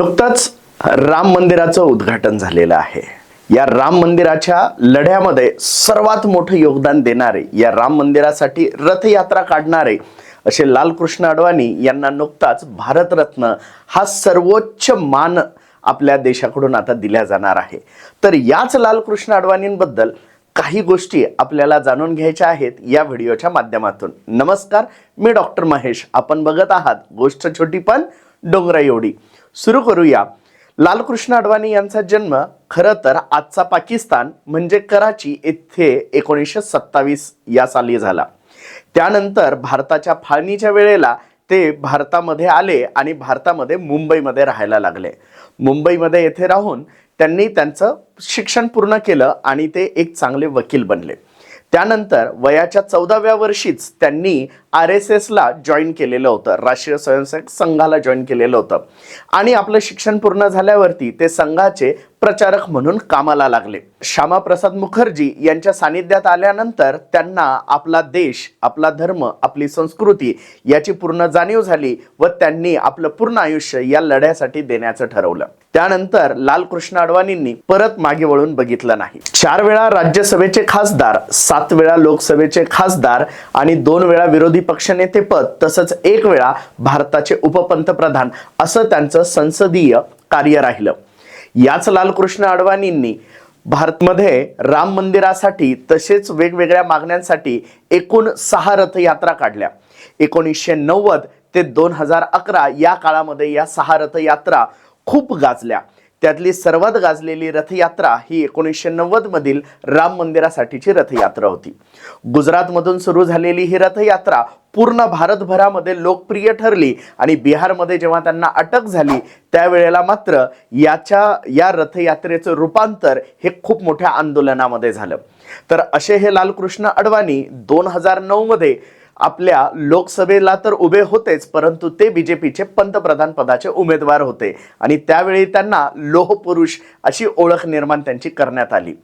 नुकतंच राम मंदिराचं उद्घाटन झालेलं आहे. या राम मंदिराच्या लढ्यामध्ये सर्वात मोठं योगदान देणारे या राम मंदिरासाठी रथयात्रा काढणारे असे लालकृष्ण अडवाणी यांना नुकताच भारतरत्न हा सर्वोच्च मान आपल्या देशाकडून आता दिल्या जाणार आहे. तर याच लालकृष्ण अडवाणींबद्दल काही गोष्टी आपल्याला जाणून घ्यायच्या आहेत या व्हिडिओच्या माध्यमातून. नमस्कार मी डॉक्टर महेश. आपण बघत आहात गोष्ट छोटी पण डोंगरा एवढी सुरू करूया. लालकृष्ण अडवाणी यांचा जन्म खरं तर आजचा पाकिस्तान म्हणजे कराची येथे एकोणीसशे सत्तावीस या साली झाला. त्यानंतर भारताच्या फाळणीच्या वेळेला ते भारतामध्ये आले आणि भारतामध्ये मुंबईमध्ये राहायला लागले. मुंबईमध्ये येथे राहून त्यांनी त्यांचं शिक्षण पूर्ण केलं आणि ते एक चांगले वकील बनले. त्यानंतर वयाच्या चौदाव्या वर्षीच त्यांनी आर एस एसला जॉईन केलेलं होतं. राष्ट्रीय स्वयंसेवक संघाला जॉईन केलेलं होतं. आणि आपलं शिक्षण पूर्ण झाल्यावरती ते संघाचे प्रचारक म्हणून कामाला लागले. श्यामाप्रसाद मुखर्जी यांच्या सानिध्यात आल्यानंतर त्यांना आपला देश आपला धर्म आपली संस्कृती याची पूर्ण जाणीव झाली व त्यांनी आपलं पूर्ण आयुष्य या लढ्यासाठी देण्याचं ठरवलं. त्यानंतर लालकृष्ण अडवाणींनी परत मागे वळून बघितलं नाही. चार वेळा राज्यसभेचे खासदार सात वेळा लोकसभेचे खासदार आणि दोन वेळा विरोधी पक्षनेते पद तसंच एक वेळा भारताचे उपपंतप्रधान असं त्यांचं संसदीय कार्य राहिलं. याच लालकृष्ण अडवाणींनी भारतमध्ये राम मंदिरासाठी तसेच वेगवेगळ्या मागण्यांसाठी एकूण सहा रथयात्रा काढल्या. एकोणीसशे नव्वद ते दोन हजार अकरा या काळामध्ये या सहा रथयात्रा खूप गाजल्या. त्यातली सर्वात गाजलेली रथयात्रा ही एकोणीसशे नव्वदमधील राम मंदिरासाठीची रथयात्रा होती. गुजरातमधून सुरू झालेली ही रथयात्रा पूर्ण भारतभरामध्ये लोकप्रिय ठरली आणि बिहारमध्ये जेव्हा त्यांना अटक झाली त्यावेळेला मात्र याच्या या रथयात्रेचं रूपांतर हे खूप मोठ्या आंदोलनामध्ये झालं. तर असे हे लालकृष्ण अडवाणी दोन हजार नऊमध्ये मध्ये आपल्या लोकसभेला तर उभे होतेच परंतु ते बीजेपीचे पंतप्रधान पदाचे उमेदवार होते. आणि त्यावेळी त्यांना लोहपुरुष अशी ओळख निर्माण त्यांची करण्यात आली.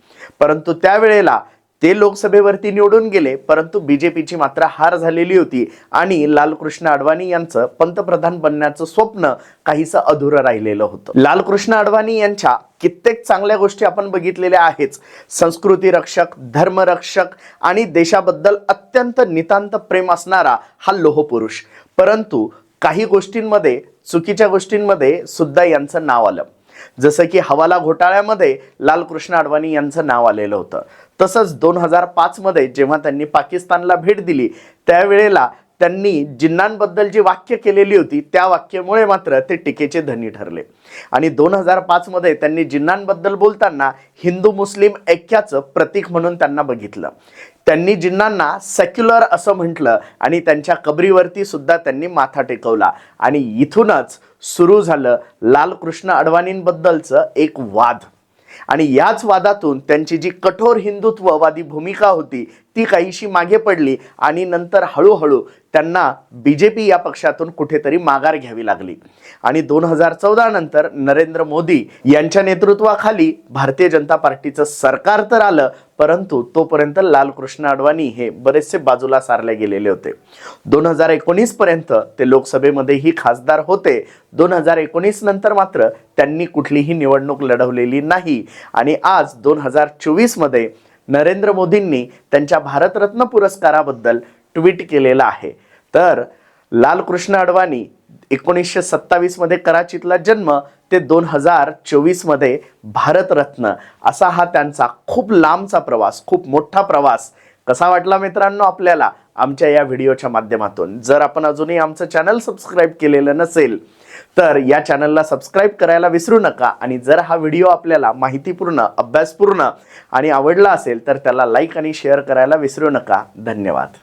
परंतु त्यावेळेला ते लोकसभेवरती निवडून गेले परंतु बीजेपीची मात्र हार झालेली होती. आणि लालकृष्ण अडवाणी यांचं पंतप्रधान बनण्याचं स्वप्न काहीसं अधुरं राहिलेलं होतं. लालकृष्ण अडवाणी यांच्या कित्येक चांगल्या गोष्टी आपण बघितलेल्या आहेच संस्कृती रक्षक धर्मरक्षक आणि देशाबद्दल अत्यंत नितांत प्रेम असणारा हा लोहपुरुष. परंतु काही गोष्टींमध्ये चुकीच्या गोष्टींमध्ये सुद्धा यांचं नाव आलं. जसं की हवाला घोटाळ्यामध्ये लालकृष्ण अडवाणी यांचं नाव आलेलं होतं. तसंच दोन हजार पाचमध्ये जेव्हा त्यांनी पाकिस्तानला भेट दिली त्यावेळेला त्यांनी जिन्नांबद्दल जी वाक्य केलेली होती त्या वाक्यामुळे मात्र ते टीकेचे धनी ठरले. आणि दोन हजार पाचमध्ये त्यांनी जिन्नांबद्दल बोलताना हिंदू मुस्लिम ऐक्याचं प्रतीक म्हणून त्यांना बघितलं. त्यांनी जिन्नांना सेक्युलर असं म्हटलं आणि त्यांच्या कबरीवरती सुद्धा त्यांनी माथा टेकवला. आणि इथूनच सुरू झालं लालकृष्ण अडवाणींबद्दलचं एक वाद. आणि याच वादातून त्यांची जी कठोर हिंदुत्ववादी भूमिका होती ती काहीशी मागे पडली आणि नंतर हळूहळू त्यांना बी जे पी या पक्षातून कुठेतरी माघार घ्यावी लागली. आणि दोन हजार चौदा नंतर नरेंद्र मोदी यांच्या नेतृत्वाखाली भारतीय जनता पार्टीचं सरकार तर आलं परंतु तोपर्यंत लालकृष्ण अडवाणी हे बरेचसे बाजूला सारले गेलेले होते. दोन हजार एकोणीस पर्यंत ते लोकसभेमध्येही खासदार होते. दोन हजार एकोणीस नंतर मात्र त्यांनी कुठलीही निवडणूक लढवलेली नाही. आणि आज दोन हजार चोवीसमध्ये नरेंद्र मोदींनी त्यांच्या भारतरत्न पुरस्काराबद्दल ट्विट केलेलं आहे. तर लालकृष्ण अडवाणी एकोणीसशे सत्तावीसमध्ये कराचीतला जन्म ते दोन हजार चोवीसमध्ये भारतरत्न. असा हा त्यांचा खूप लांबचा प्रवास खूप मोठा प्रवास. कसा वाटला मित्रांनो आपल्याला? आमच्या या व्हिडिओच्या माध्यमातून. जर आपण अजूनही आमचं चॅनल सबस्क्राईब केलेलं नसेल तर या चॅनलला सबस्क्राईब करायला विसरू नका. आणि जर हा व्हिडिओ आपल्याला माहितीपूर्ण अभ्यासपूर्ण आणि आवडला असेल तर त्याला लाईक आणि शेअर करायला विसरू नका. धन्यवाद.